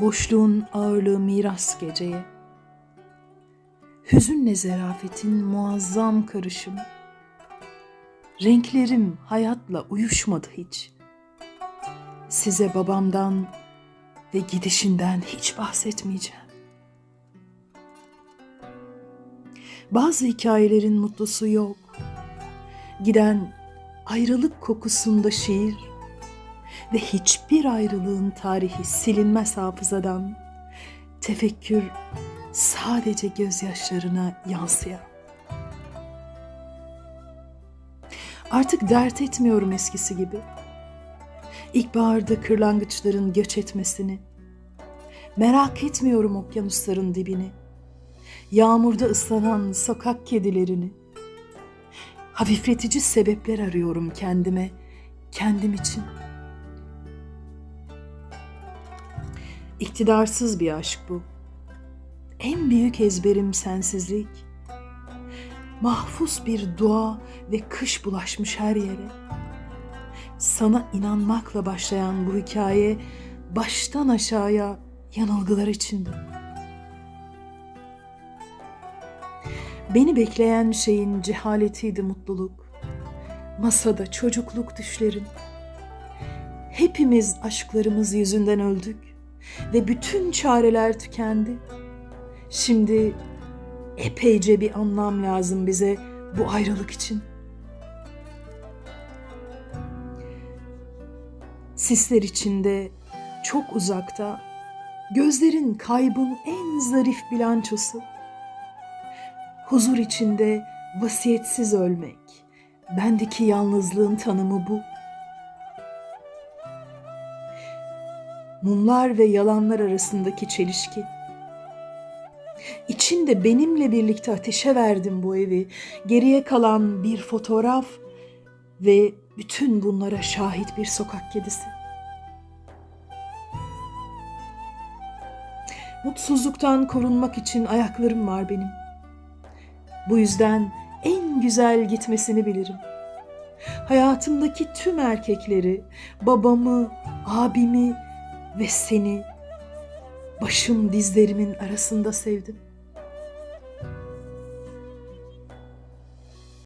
Boşluğun ağırlığı miras geceye. Hüzünle zerafetin muazzam karışımı. Renklerim hayatla uyuşmadı hiç. Size babamdan ve gidişinden hiç bahsetmeyeceğim. Bazı hikayelerin mutlusu yok. Giden ayrılık kokusunda şiir ve hiçbir ayrılığın tarihi silinmez hafızadan. Tefekkür sadece gözyaşlarına yansıyan. Artık dert etmiyorum eskisi gibi. İlkbaharda kırlangıçların göç etmesini. Merak etmiyorum okyanusların dibini. Yağmurda ıslanan sokak kedilerini. Hafifletici sebepler arıyorum kendime, kendim için. İktidarsız bir aşk bu. En büyük ezberim sensizlik. Mahfuz bir dua ve kış bulaşmış her yere. Sana inanmakla başlayan bu hikaye baştan aşağıya yanılgılar içinde. Beni bekleyen şeyin cehaletiydi mutluluk. Masada çocukluk düşlerin. Hepimiz aşklarımız yüzünden öldük ve bütün çareler tükendi. Şimdi epeyce bir anlam lazım bize bu ayrılık için. Sisler içinde, çok uzakta, gözlerin kaybın en zarif bilançosu. Huzur içinde vasiyetsiz ölmek, bendeki yalnızlığın tanımı bu. Mumlar ve yalanlar arasındaki çelişki. İçinde benimle birlikte ateşe verdim bu evi. Geriye kalan bir fotoğraf ve bütün bunlara şahit bir sokak kedisi. Mutsuzluktan korunmak için ayaklarım var benim. Bu yüzden en güzel gitmesini bilirim. Hayatımdaki tüm erkekleri, babamı, abimi ve seni başım dizlerimin arasında sevdim.